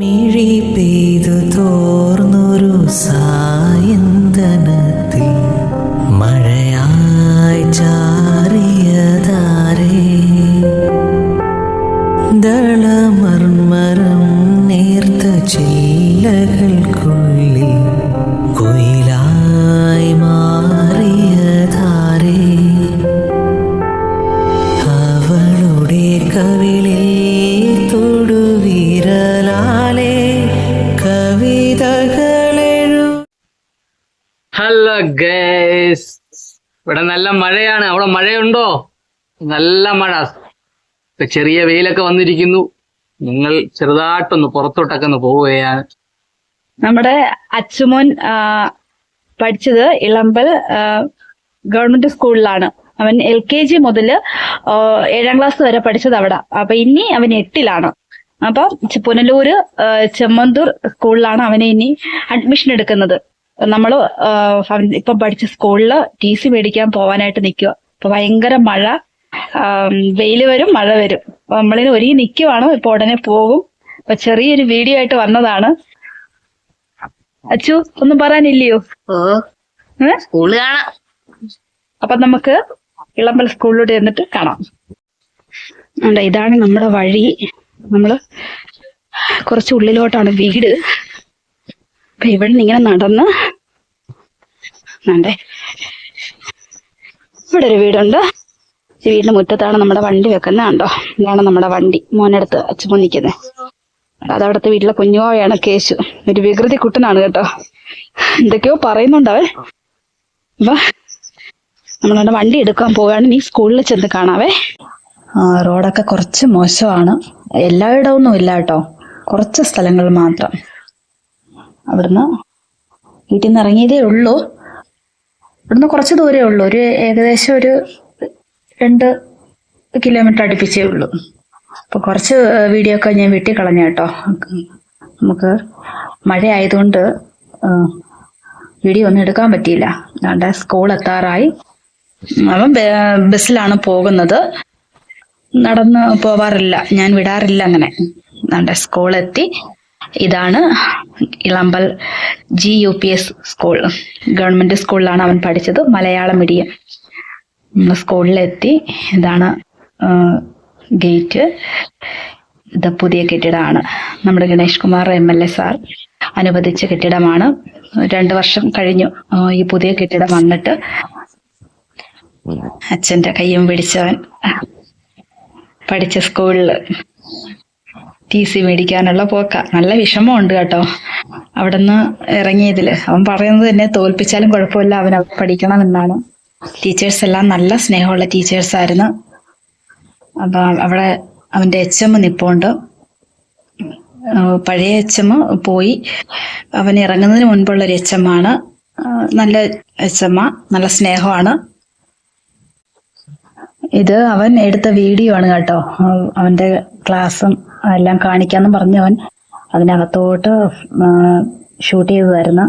മിഴി പെയ്തു തോർന്നൊരു സായന്തനത്തിൽ ഗേസ് ഇവിടെ നല്ല മഴയാണ്. അവിടെ മഴയുണ്ടോ? നല്ല മഴ. ചെറിയ വെയിലൊക്കെ വന്നിരിക്കുന്നു. നിങ്ങൾ ചെറുതായിട്ടൊന്ന് പുറത്തോട്ടൊക്കെ ഒന്ന് പോവുകയാണ്. നമ്മുടെ അച്ചുമോൻ പഠിച്ചത് ഇളമ്പൽ ഗവൺമെന്റ് സ്കൂളിലാണ്. അവൻ എൽ കെ ജി മുതൽ ഏഴാം ക്ലാസ് വരെ പഠിച്ചത് അവിടെ. അപ്പൊ ഇനി അവൻ എട്ടിലാണ്. അപ്പൊ പുനലൂര് ചെമ്മന്തൂർ സ്കൂളിലാണ് അവനെ ഇനി അഡ്മിഷൻ എടുക്കുന്നത്. നമ്മൾ ആ, ഇപ്പം പഠിച്ച സ്കൂളിൽ ടി സി മേടിക്കാൻ പോവാനായിട്ട് നിൽക്കുക അപ്പൊ ഭയങ്കര മഴ വെയിൽ വരും മഴ വരും. അപ്പൊ നമ്മളിന് ഒരുങ്ങി നിൽക്കുവാണ് ഇപ്പൊ ഉടനെ പോകും. അപ്പൊ ചെറിയൊരു വീഡിയോ ആയിട്ട് വന്നതാണ്. അച്ചു ഒന്നും പറയാനില്ലയോ? സ്കൂളിൽ? സ്കൂൾ കാണാം. അപ്പൊ നമുക്ക് ഇളമ്പൽ സ്കൂളിലൂടെ എന്നിട്ട് കാണാം. ഇതാണ് നമ്മുടെ വഴി. നമ്മൾ കുറച്ച് ഉള്ളിലോട്ടാണ് വീട്. അപ്പൊ ഇവിടെ നിന്ന് ഇങ്ങനെ നടന്ന് വേണ്ടേ ഇവിടെ ഒരു വീടുണ്ട്. ഈ വീടിന്റെ മുറ്റത്താണ് നമ്മുടെ വണ്ടി വെക്കുന്നത് കണ്ടോ? ഇതാണ് നമ്മുടെ വണ്ടി. മോനടുത്ത് അച്ഛൻ നിൽക്കുന്നത് അതവിടുത്തെ വീട്ടിലെ കുഞ്ഞുവായാണ് കേശു. ഒരു വികൃതി കുട്ടനാണ് കേട്ടോ. എന്തൊക്കെയോ പറയുന്നുണ്ട് അപ്പൊ നമ്മളവിടെ വണ്ടി എടുക്കാൻ പോവുകയാണ്. നീ സ്കൂളിൽ ചെന്ന് കാണാവേ. റോഡൊക്കെ കുറച്ച് മോശമാണ്. എല്ലായിടമൊന്നും ഇല്ല കേട്ടോ. കുറച്ച് സ്ഥലങ്ങൾ മാത്രം. അവിടുന്ന് വീട്ടിൽ നിന്ന് ഇറങ്ങിയതേ ഉള്ളൂ. ഇവിടുന്ന് കുറച്ച് ദൂരേ ഉള്ളൂ. ഒരു ഏകദേശം ഒരു രണ്ട് കിലോമീറ്റർ അടുപ്പിച്ചേ ഉള്ളൂ. അപ്പൊ കുറച്ച് വീഡിയോ ഒക്കെ ഞാൻ വെട്ടി കളഞ്ഞ കേട്ടോ നമുക്ക് മഴ ആയതുകൊണ്ട് വീഡിയോ ഒന്നും എടുക്കാൻ പറ്റിയില്ല. അതുകൊണ്ട് സ്കൂൾ എത്താറായി. അവൻ ബസ്സിലാണ് പോകുന്നത്. നടന്ന് പോവാറില്ല. ഞാൻ വിടാറില്ല അങ്ങനെ. നമ്മുടെ സ്കൂളെത്തി ഇതാണ് Elampal G U P S school government സ്കൂളിലാണ് അവൻ പഠിച്ചത്. മലയാളം മീഡിയം സ്കൂളിലെത്തി ഇതാണ് ഗേറ്റ് ഇത് പുതിയ കെട്ടിടമാണ്. നമ്മുടെ Ganesh Kumar M L A sir അനുവദിച്ച കെട്ടിടമാണ്. രണ്ടു വർഷം കഴിഞ്ഞു ഈ പുതിയ കെട്ടിടം വന്നിട്ട്. അച്ഛന്റെ കയ്യും പിടിച്ചവൻ പഠിച്ച സ്കൂളിൽ ടി സി മേടിക്കാനുള്ള പോക്ക. നല്ല വിഷമമുണ്ട് കേട്ടോ. അവിടുന്ന് ഇറങ്ങിയതിൽ. അവൻ പറയുന്നത് തന്നെ തോൽപ്പിച്ചാലും കുഴപ്പമില്ല അവൻ അവിടെ പഠിക്കണം എന്നാണ് ടീച്ചേഴ്സ് എല്ലാം നല്ല സ്നേഹമുള്ള ടീച്ചേഴ്സ് ആയിരുന്നു. അപ്പൊ അവിടെ അവന്റെ എച്ച് എം നിപ്പുണ്ട് പഴയ എച്ച് എം പോയി. അവൻ ഇറങ്ങുന്നതിന് മുൻപുള്ള ഒരു എച്ച് എം ആണ് നല്ല എച്ച് എം നല്ല സ്നേഹമാണ്. ഇത് അവൻ എടുത്ത വീഡിയോ ആണ് കേട്ടോ. അവ- അവന്റെ ക്ലാസ്സും എല്ലാം കാണിക്കാന്ന് പറഞ്ഞവൻ അതിനകത്തോട്ട് ഷൂട്ട് ചെയ്തതായിരുന്നു.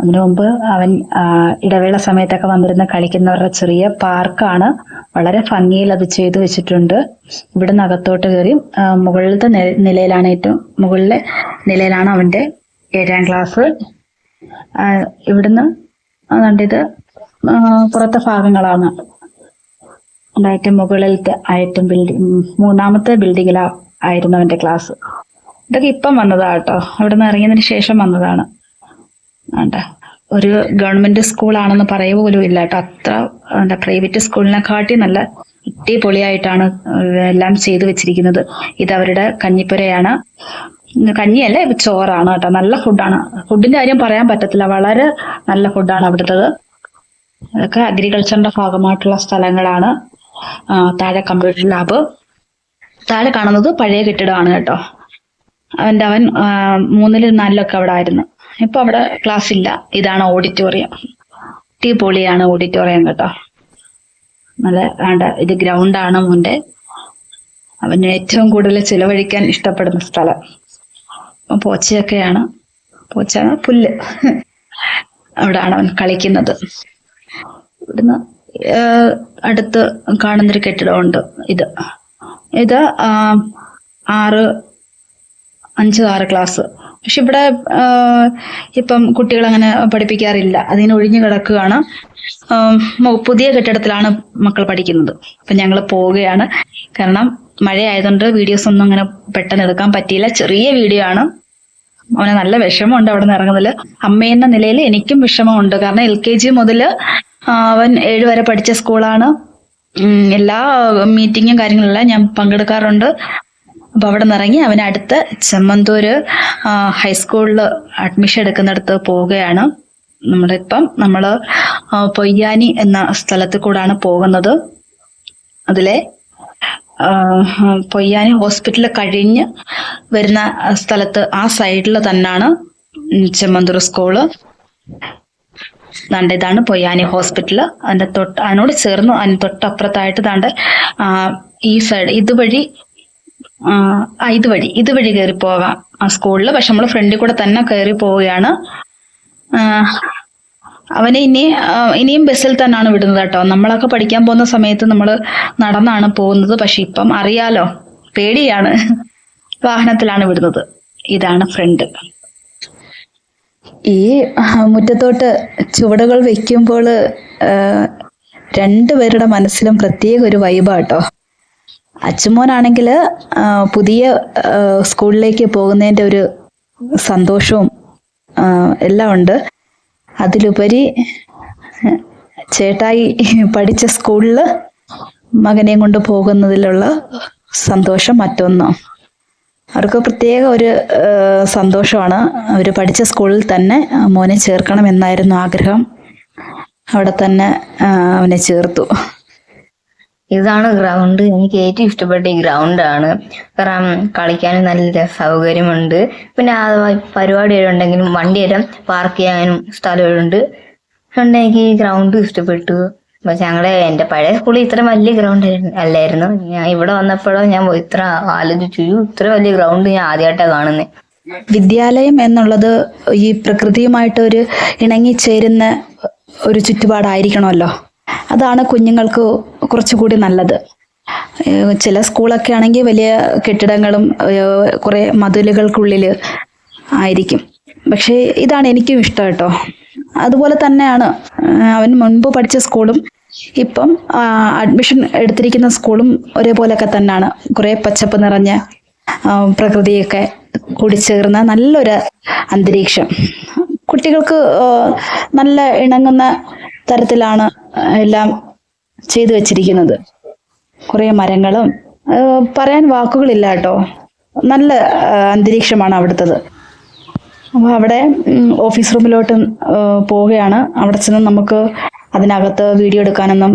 അതിനു മുമ്പ് അവൻ ഇടവേള സമയത്തൊക്കെ വന്നിരുന്ന കളിക്കുന്നവരുടെ ചെറിയ പാർക്കാണ്. വളരെ ഭംഗിയിൽ അത് ചെയ്തു വെച്ചിട്ടുണ്ട്. ഇവിടുന്ന് അകത്തോട്ട് കയറി മുകളിലത്തെ നിലയിലാണ് ഏറ്റവും മുകളിലെ നിലയിലാണ് അവന്റെ ഏഴാം ക്ലാസ്. ഇവിടുന്ന് കണ്ടത് പുറത്തെ ഭാഗങ്ങളാണ്. അതായിട്ട് മുകളിലത്തെ ആയിട്ടും ബിൽഡിംഗ് മൂന്നാമത്തെ ബിൽഡിങ്ങിലാ ആയിരുന്നു അവന്റെ ക്ലാസ്. ഇതൊക്കെ ഇപ്പം വന്നതാ കേട്ടോ. അവിടെ നിന്ന് ഇറങ്ങിയതിന് ശേഷം വന്നതാണ്. വേണ്ട ഒരു ഗവൺമെന്റ് സ്കൂളാണെന്ന് പറയുക പോലും ഇല്ല കേട്ടോ. അത്ര എന്താ പ്രൈവറ്റ് സ്കൂളിനെക്കാട്ടി നല്ല പൊളിയായിട്ടാണ് എല്ലാം ചെയ്തു വെച്ചിരിക്കുന്നത്. ഇത് അവരുടെ കഞ്ഞിപ്പുരയാണ്. കഞ്ഞിയല്ല ചോറാണ് കേട്ടോ. നല്ല ഫുഡാണ്. ഫുഡിന്റെ കാര്യം പറയാൻ പറ്റത്തില്ല. വളരെ നല്ല ഫുഡാണ് അവിടുത്തത്. അതൊക്കെ അഗ്രികൾച്ചറിന്റെ ഭാഗമായിട്ടുള്ള സ്ഥലങ്ങളാണ്. താഴെ കമ്പ്യൂട്ടർ ലാബ് താഴെ കാണുന്നത് പഴയ കെട്ടിടമാണ് കേട്ടോ. അവന്റെ അവൻ മൂന്നിലും നാലിലൊക്കെ അവിടെ ആയിരുന്നു. ഇപ്പൊ അവിടെ ക്ലാസ് ഇല്ല. ഇതാണ് ഓഡിറ്റോറിയം ടീ പൊളിയാണ് ഓഡിറ്റോറിയം കേട്ടോ. നല്ല വേണ്ട ഇത് ഗ്രൗണ്ടാണ് മുന്റെ അവന് ഏറ്റവും കൂടുതൽ ചിലവഴിക്കാൻ ഇഷ്ടപ്പെടുന്ന സ്ഥലം. പോച്ചയൊക്കെയാണ്. പോച്ച പുല്ല്. അവിടാണ് അവൻ കളിക്കുന്നത്. ഇവിടുന്ന് അടുത്ത് കാണുന്നൊരു കെട്ടിടമുണ്ട്. ഇത്. ഇത് ആറ് അഞ്ച് ആറ് ക്ലാസ് പക്ഷെ ഇവിടെ ഇപ്പം കുട്ടികൾ അങ്ങനെ പഠിപ്പിക്കാറില്ല. അതിന് ഒഴിഞ്ഞു കിടക്കുകയാണ്. പുതിയ കെട്ടിടത്തിലാണ് മക്കൾ പഠിക്കുന്നത്. അപ്പൊ ഞങ്ങൾ പോവുകയാണ്. കാരണം മഴയായതുകൊണ്ട് വീഡിയോസ് ഒന്നും അങ്ങനെ പെട്ടെന്ന് എടുക്കാൻ പറ്റിയില്ല. ചെറിയ വീഡിയോ ആണ്. അവന് നല്ല വിഷമമുണ്ട് അവിടെ നിന്ന് ഇറങ്ങുന്നതിൽ അമ്മയെന്ന നിലയിൽ എനിക്കും വിഷമമുണ്ട്. കാരണം എൽ കെ ജി മുതൽ അവൻ ഏഴ് വരെ പഠിച്ച സ്കൂളാണ് എല്ലാ മീറ്റിങ്ങും കാര്യങ്ങളെല്ലാം ഞാൻ പങ്കെടുക്കാറുണ്ട്. അപ്പോൾ അവിടെ നിന്ന് ഇറങ്ങി അവൻ അടുത്ത ചെമ്മന്തൂര് ഹൈസ്കൂളിൽ അഡ്മിഷൻ എടുക്കുന്നിടത്ത് പോവുകയാണ്. നമ്മളിപ്പം നമ്മൾ പൊയ്യാനി എന്ന സ്ഥലത്ത് കൂടാണ് പോകുന്നത്. അതിലെ പൊയ്യാനി ഹോസ്പിറ്റൽ കഴിഞ്ഞ് വരുന്ന സ്ഥലത്ത് ആ സൈഡിൽ തന്നെയാണ് ചെമ്മന്തൂർ സ്കൂൾ. ദാണ്ട് ഇതാണ് പൊയ്യാനി ഹോസ്പിറ്റൽ അതിന്റെ തൊട്ട് അതിനോട് ചേർന്ന് അതിന് തൊട്ടപ്പുറത്തായിട്ട് ദാണ്ട് ഈ സൈഡ് ഇതുവഴി ഇതുവഴി ഇതുവഴി കയറി പോകാം. ആ സ്കൂളിൽ പക്ഷെ നമ്മൾ ഫ്രണ്ടിൽ കൂടെ തന്നെ കയറി പോവുകയാണ്. അവനെ ഇനി ഇനിയും ബസ്സിൽ തന്നെയാണ് വിടുന്നത് കേട്ടോ. നമ്മളൊക്കെ പഠിക്കാൻ പോകുന്ന സമയത്ത് നമ്മൾ നടന്നാണ് പോകുന്നത്. പക്ഷെ ഇപ്പം അറിയാലോ പേടിയാണ്. വാഹനത്തിലാണ് വിടുന്നത്. ഇതാണ് ഫ്രണ്ട് ഈ മുറ്റത്തോട്ട് ചുവടുകൾ വെക്കുമ്പോൾ രണ്ടുപേരുടെ മനസ്സിലും പ്രത്യേക ഒരു വൈബാട്ടോ. അച്ഛമോനാണെങ്കിൽ പുതിയ സ്കൂളിലേക്ക് പോകുന്നതിന്റെ ഒരു സന്തോഷവും എല്ലാം ഉണ്ട്. അതിലുപരി ചേട്ടായി പഠിച്ച സ്കൂളിൽ മകനെയും കൊണ്ട് പോകുന്നതിലുള്ള സന്തോഷം മറ്റൊന്നും. അവർക്ക് പ്രത്യേക ഒരു സന്തോഷമാണ്. അവർ പഠിച്ച സ്കൂളിൽ തന്നെ മോനെ ചേർക്കണമെന്നായിരുന്നു ആഗ്രഹം. അവിടെ തന്നെ അവനെ ചേർത്തു. ഇതാണ് ഗ്രൗണ്ട്. എനിക്ക് ഏറ്റവും ഇഷ്ടപ്പെട്ട ഈ ഗ്രൗണ്ടാണ്. കാരണം കളിക്കാൻ നല്ല സൗകര്യമുണ്ട്. പിന്നെ പരിപാടി ഉണ്ടെങ്കിലും വണ്ടിയെല്ലാം പാർക്ക് ചെയ്യാനും സ്ഥലമുണ്ട് അതുകൊണ്ട് എനിക്ക് ഈ ഗ്രൗണ്ട് ഇഷ്ടപ്പെട്ടു. പക്ഷെ ഞങ്ങൾ എന്റെ പഴയ സ്കൂളിൽ ഇത്ര വലിയ ഗ്രൗണ്ട് അല്ലായിരുന്നു. ഞാൻ ഇവിടെ വന്നപ്പോഴോ ഞാൻ ഇത്ര ആലോചിച്ചു. ഇത്ര വലിയ ഗ്രൗണ്ട് ഞാൻ ആദ്യമായിട്ടാണ് കാണുന്നത് വിദ്യാലയം എന്നുള്ളത് ഈ പ്രകൃതിയുമായിട്ട് ഒരു ഇണങ്ങി ചേരുന്ന ഒരു ചുറ്റുപാടായിരിക്കണമല്ലോ. അതാണ് കുഞ്ഞുങ്ങൾക്ക് കുറച്ചുകൂടി നല്ലത്. ചില സ്കൂളൊക്കെ ആണെങ്കിൽ വലിയ കെട്ടിടങ്ങളും കുറേ മതിലുകൾക്കുള്ളിൽ ആയിരിക്കും. പക്ഷേ ഇതാണ് എനിക്കും ഇഷ്ടം കേട്ടോ. അതുപോലെ തന്നെയാണ് അവൻ മുൻപ് പഠിച്ച സ്കൂളും ഇപ്പം അഡ്മിഷൻ എടുത്തിരിക്കുന്ന സ്കൂളും ഒരേപോലെയൊക്കെ തന്നെയാണ് കുറേ പച്ചപ്പ് നിറഞ്ഞ പ്രകൃതിയൊക്കെ പ്രകൃതിയൊക്കെ കൂടിച്ചേർന്ന നല്ലൊരു അന്തരീക്ഷം. കുട്ടികൾക്ക് നല്ല ഇണങ്ങുന്ന തരത്തിലാണ് എല്ലാം ചെയ്തു വച്ചിരിക്കുന്നത്. കുറേ മരങ്ങളും പറയാൻ വാക്കുകളില്ല കേട്ടോ. നല്ല അന്തരീക്ഷമാണ് അവിടുത്തത്. അപ്പോൾ അവിടെ ഓഫീസ് റൂമിലോട്ട് പോവുകയാണ്. അവിടെ ചെന്ന് നമുക്ക് അതിനകത്ത് വീഡിയോ എടുക്കാനൊന്നും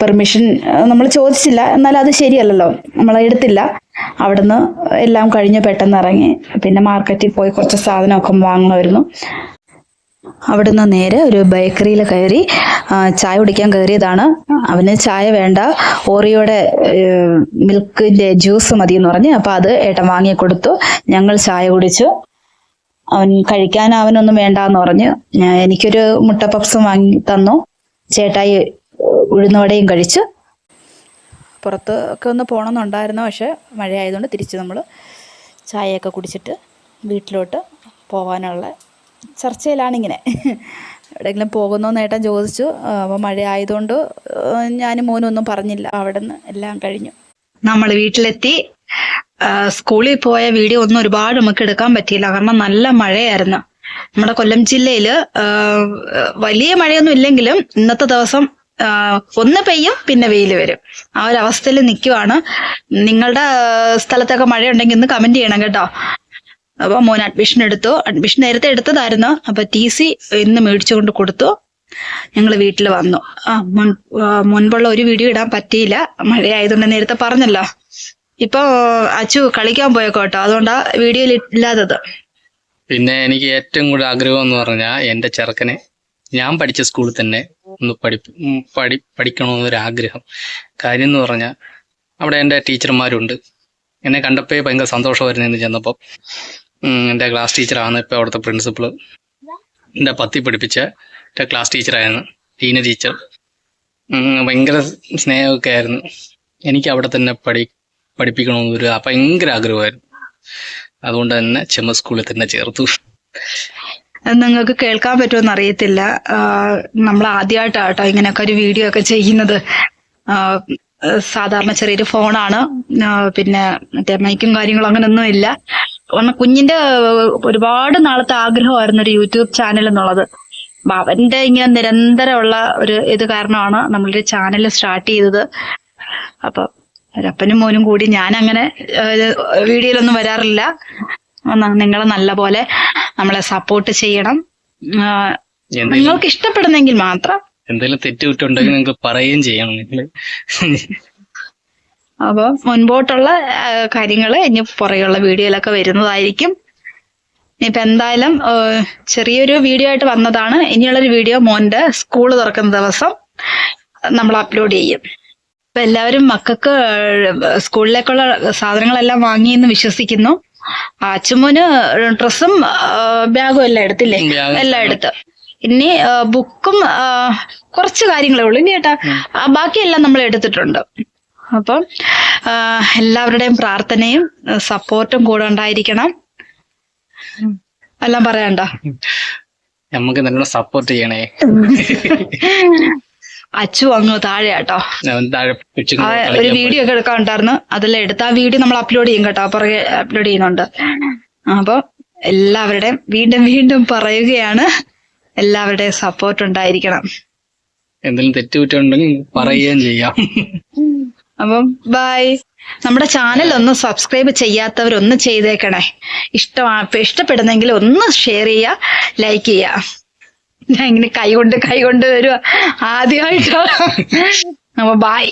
പെർമിഷൻ നമ്മൾ ചോദിച്ചില്ല. എന്നാൽ അത് ശരിയല്ലല്ലോ. നമ്മൾ എടുത്തില്ല. അവിടുന്ന് എല്ലാം കഴിഞ്ഞ് പെട്ടെന്ന് ഇറങ്ങി. പിന്നെ മാർക്കറ്റിൽ പോയി കുറച്ച് സാധനമൊക്കെ വാങ്ങുമായിരുന്നു. അവിടുന്ന് നേരെ ഒരു ബേക്കറിയിൽ കയറി ചായ കുടിക്കാൻ കയറിയതാണ്. അവന് ചായ വേണ്ട. ഓറിയോടെ മിൽക്കിന്റെ ജ്യൂസ് മതി എന്ന് പറഞ്ഞ് അപ്പോൾ അത് ഏട്ടൻ വാങ്ങി കൊടുത്തു ഞങ്ങൾ ചായ കുടിച്ചു. അവൻ കഴിക്കാൻ അവനൊന്നും വേണ്ടാന്ന് പറഞ്ഞ് ഞാൻ എനിക്കൊരു മുട്ട പപ്സും വാങ്ങി തന്നു. ചേട്ടായി ഉഴുന്നോടെയും കഴിച്ചു. പുറത്ത് ഒക്കെ ഒന്ന് പോകണമെന്നുണ്ടായിരുന്നു പക്ഷെ മഴയായതുകൊണ്ട് തിരിച്ച് നമ്മൾ ചായയൊക്കെ കുടിച്ചിട്ട് വീട്ടിലോട്ട് പോകാനുള്ള ചർച്ചയിലാണിങ്ങനെ. എവിടെയെങ്കിലും പോകുന്നോ നേട്ടം ചോദിച്ചു. അപ്പോൾ മഴയായതുകൊണ്ട് ഞാനും മോനും ഒന്നും പറഞ്ഞില്ല. അവിടെ നിന്ന് എല്ലാം കഴിഞ്ഞു. നമ്മൾ വീട്ടിലെത്തി. സ്കൂളിൽ പോയ വീഡിയോ ഒന്നും ഒരുപാട് നമുക്ക് എടുക്കാൻ പറ്റിയില്ല. കാരണം നല്ല മഴയായിരുന്നു. നമ്മുടെ കൊല്ലം ജില്ലയിൽ വലിയ മഴയൊന്നും ഇല്ലെങ്കിലും ഇന്നത്തെ ദിവസം ഒന്ന് പെയ്യും പിന്നെ വെയിൽ വരും. ആ ഒരു അവസ്ഥയിൽ നിൽക്കുവാണ് നിങ്ങളുടെ സ്ഥലത്തൊക്കെ മഴയുണ്ടെങ്കിൽ ഒന്ന് കമന്റ് ചെയ്യണം കേട്ടോ. അപ്പൊ മോൻ അഡ്മിഷൻ എടുത്തു. അഡ്മിഷൻ നേരത്തെ എടുത്തതായിരുന്നു. അപ്പൊ ടി സി ഇന്ന് മേടിച്ചുകൊണ്ട് കൊടുത്തു. ഞങ്ങൾ വീട്ടിൽ വന്നു. ആ മുൻ മുൻപുള്ള ഒരു വീഡിയോ ഇടാൻ പറ്റിയില്ല. മഴയായതുകൊണ്ട് നേരത്തെ പറഞ്ഞല്ലോ. ഇപ്പൊ അച്ചു കളിക്കാൻ പോയേക്കോട്ടോ അതുകൊണ്ടാ വീഡിയോയിൽ ഇല്ലാത്തത്. പിന്നെ എനിക്ക് ഏറ്റവും കൂടുതൽ ആഗ്രഹം എന്ന് പറഞ്ഞാൽ എന്റെ ചെറുക്കനെ. ഞാൻ പഠിച്ച സ്കൂളിൽ തന്നെ ഒന്ന് പഠി പഠി പഠിക്കണമെന്നൊരാഗ്രഹം. കാര്യം എന്ന് പറഞ്ഞാൽ അവിടെ എന്റെ ടീച്ചർമാരുണ്ട്. എന്നെ കണ്ടപ്പോൾ ഭയങ്കര സന്തോഷമായിരുന്നു എന്ന് ചെന്നപ്പോൾ എന്റെ ക്ലാസ് ടീച്ചറാണ് ഇപ്പോൾ അവിടുത്തെ പ്രിൻസിപ്പൾ എന്റെ പത്തി പഠിപ്പിച്ച എന്റെ ക്ലാസ് ടീച്ചറായിരുന്നു ടീന ടീച്ചർ ഭയങ്കര സ്നേഹമൊക്കെ ആയിരുന്നു. എനിക്ക് അവിടെ തന്നെ പഠി പഠിപ്പിക്കണമെന്നൊരു ഭയങ്കര ആഗ്രഹമായിരുന്നു. അതുകൊണ്ട് തന്നെ ചെമ്മ സ്കൂളിൽ തന്നെ ചേർത്തു. നിങ്ങൾക്ക് കേൾക്കാൻ പറ്റുമെന്ന് അറിയത്തില്ല. നമ്മൾ ആദ്യമായിട്ടാട്ടോ ഇങ്ങനെയൊക്കെ ഒരു വീഡിയോ ഒക്കെ ചെയ്യുന്നത്. സാധാരണ ചെറിയൊരു ഫോണാണ് പിന്നെ മറ്റേ മൈക്കും കാര്യങ്ങളും അങ്ങനൊന്നും ഇല്ല. കുഞ്ഞിന്റെ ഒരുപാട് നാളത്തെ ആഗ്രഹമായിരുന്നു ഒരു യൂട്യൂബ് ചാനൽ എന്നുള്ളത്. അവന്റെ ഇങ്ങനെ നിരന്തരമുള്ള ഒരു ഇത് കാരണമാണ് നമ്മളൊരു ചാനൽ സ്റ്റാർട്ട് ചെയ്തത്. അപ്പൊ ഒരപ്പനും മോനും കൂടി ഞാൻ അങ്ങനെ വീഡിയോയിലൊന്നും വരാറില്ല. നിങ്ങൾ നല്ല പോലെ നമ്മളെ സപ്പോർട്ട് ചെയ്യണം. നിങ്ങൾക്ക് ഇഷ്ടപ്പെടുന്നെങ്കിൽ മാത്രം. എന്തെങ്കിലും തെറ്റുകുറ്റുണ്ടെങ്കിൽ നിങ്ങൾ പറയുകയും ചെയ്യണം. നിങ്ങൾ അപ്പൊ മുൻപോട്ടുള്ള കാര്യങ്ങൾ ഇനി പുറകെയുള്ള വീഡിയോയിലൊക്കെ വരുന്നതായിരിക്കും. ഇനിയിപ്പൊ എന്തായാലും ചെറിയൊരു വീഡിയോ ആയിട്ട് വന്നതാണ്. ഇനിയുള്ളൊരു വീഡിയോ മോന്റെ സ്കൂൾ തുറക്കുന്ന ദിവസം നമ്മൾ അപ്ലോഡ് ചെയ്യും. അപ്പൊ എല്ലാവരും മക്കൾക്ക് സ്കൂളിലേക്കുള്ള സാധനങ്ങളെല്ലാം വാങ്ങിയെന്ന് വിശ്വസിക്കുന്നു. അച്ചുമോന് ഡ്രസ്സും ബാഗും എല്ലാം എടുത്തില്ലേ. എല്ലാം എടുത്ത്. ഇനി ബുക്കും കുറച്ച് കാര്യങ്ങളേ ഉള്ളൂ. ഇനി ചേട്ടാ ആ, ബാക്കിയെല്ലാം നമ്മൾ എടുത്തിട്ടുണ്ട്. അപ്പം എല്ലാവരുടെയും പ്രാർത്ഥനയും സപ്പോർട്ടും കൂടെ ഉണ്ടായിരിക്കണം. എല്ലാം പറയണ്ട നമുക്ക് നല്ല സപ്പോർട്ട് ചെയ്യണേ. അച്ചു അങ്ങ് താഴെ കേട്ടോ ഒരു വീഡിയോ ഒക്കെ എടുക്കാറുണ്ടായിരുന്നു അതെല്ലാം എടുത്ത് ആ വീഡിയോ നമ്മൾ അപ്ലോഡ് ചെയ്യും കേട്ടോ. പുറകെ അപ്ലോഡ് ചെയ്യുന്നുണ്ട്. അപ്പൊ എല്ലാവരുടെയും വീണ്ടും വീണ്ടും പറയുകയാണ്. എല്ലാവരുടെയും സപ്പോർട്ട് ഉണ്ടായിരിക്കണം. എന്തെങ്കിലും തെറ്റുകുറ്റുണ്ടെങ്കിൽ പറയുകയും ചെയ്യാം. അപ്പം ബൈ നമ്മുടെ ചാനൽ ഒന്ന് സബ്സ്ക്രൈബ് ചെയ്യാത്തവരൊന്ന് ചെയ്തേക്കണേ. ഇഷ്ടമാ ഇഷ്ടപ്പെടുന്നെങ്കിൽ ഒന്ന് ഷെയർ ചെയ്യുക ലൈക്ക് ചെയ്യുക. ഞാൻ ഇങ്ങനെ കൈ കൊണ്ട് കൈ കൊണ്ട് വരുക ആദ്യമായിട്ടോ. അപ്പൊ ബൈ